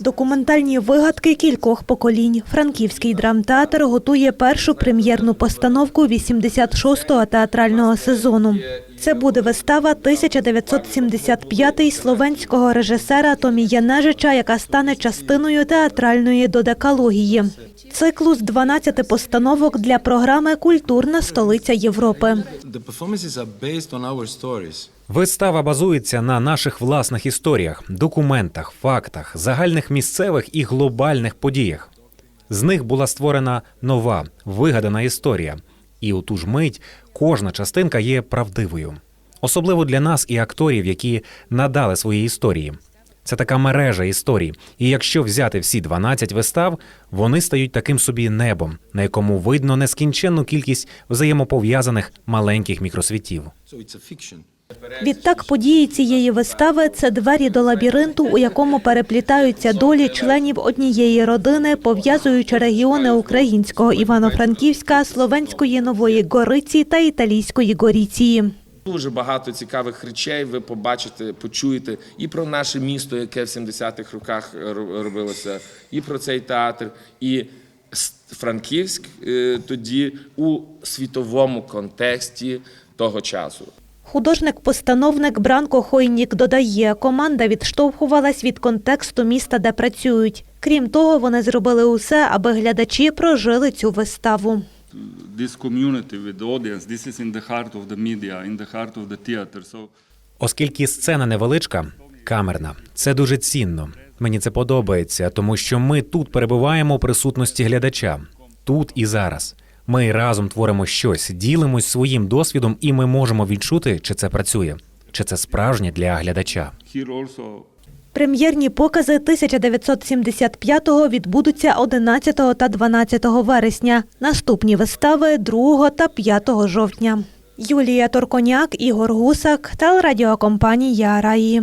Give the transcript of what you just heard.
Документальні вигадки кількох поколінь. Франківський драмтеатр готує першу прем'єрну постановку 86-го театрального сезону. Це буде вистава 1975-й словенського режисера Томі Янежича, яка стане частиною театральної додекалогії. Циклу з 12 постановок для програми Культурна столиця Європи. Вистава базується на наших власних історіях, документах, фактах, загальних місцевих і глобальних подіях. З них була створена нова, вигадана історія, і у ту ж мить кожна частинка є правдивою. Особливо для нас і акторів, які надали свої історії. Це така мережа історій. І якщо взяти всі 12 вистав, вони стають таким собі небом, на якому видно нескінченну кількість взаємопов'язаних маленьких мікросвітів. Відтак події цієї вистави це двері до лабіринту, у якому переплітаються долі членів однієї родини, пов'язуючи регіони українського Івано-Франківська, словенської Нової Гориці та італійської Горіції. Дуже багато цікавих речей ви побачите, почуєте і про наше місто, яке в 70-х роках робилося, і про цей театр, і Франківськ е, тоді у світовому контексті того часу. Художник-постановник Бранко Хойнік додає, команда відштовхувалась від контексту міста, де працюють. Крім того, вони зробили усе, аби глядачі прожили цю виставу. This community with the audience. This is in the heart of the media, in the heart of the theater. So Оскільки сцена невеличка, камерна, це дуже цінно. Мені це подобається, тому що ми тут перебуваємо у присутності глядача, тут і зараз. Ми разом творимо щось, ділимось своїм досвідом, і ми можемо відчути, чи це працює, чи це справжнє для глядача. Прем'єрні покази 1975-го відбудуться 11 та 12 вересня. Наступні вистави 2 та 5 жовтня. Юлія Торконяк, Ігор Гусак, телерадіокомпанія Раї.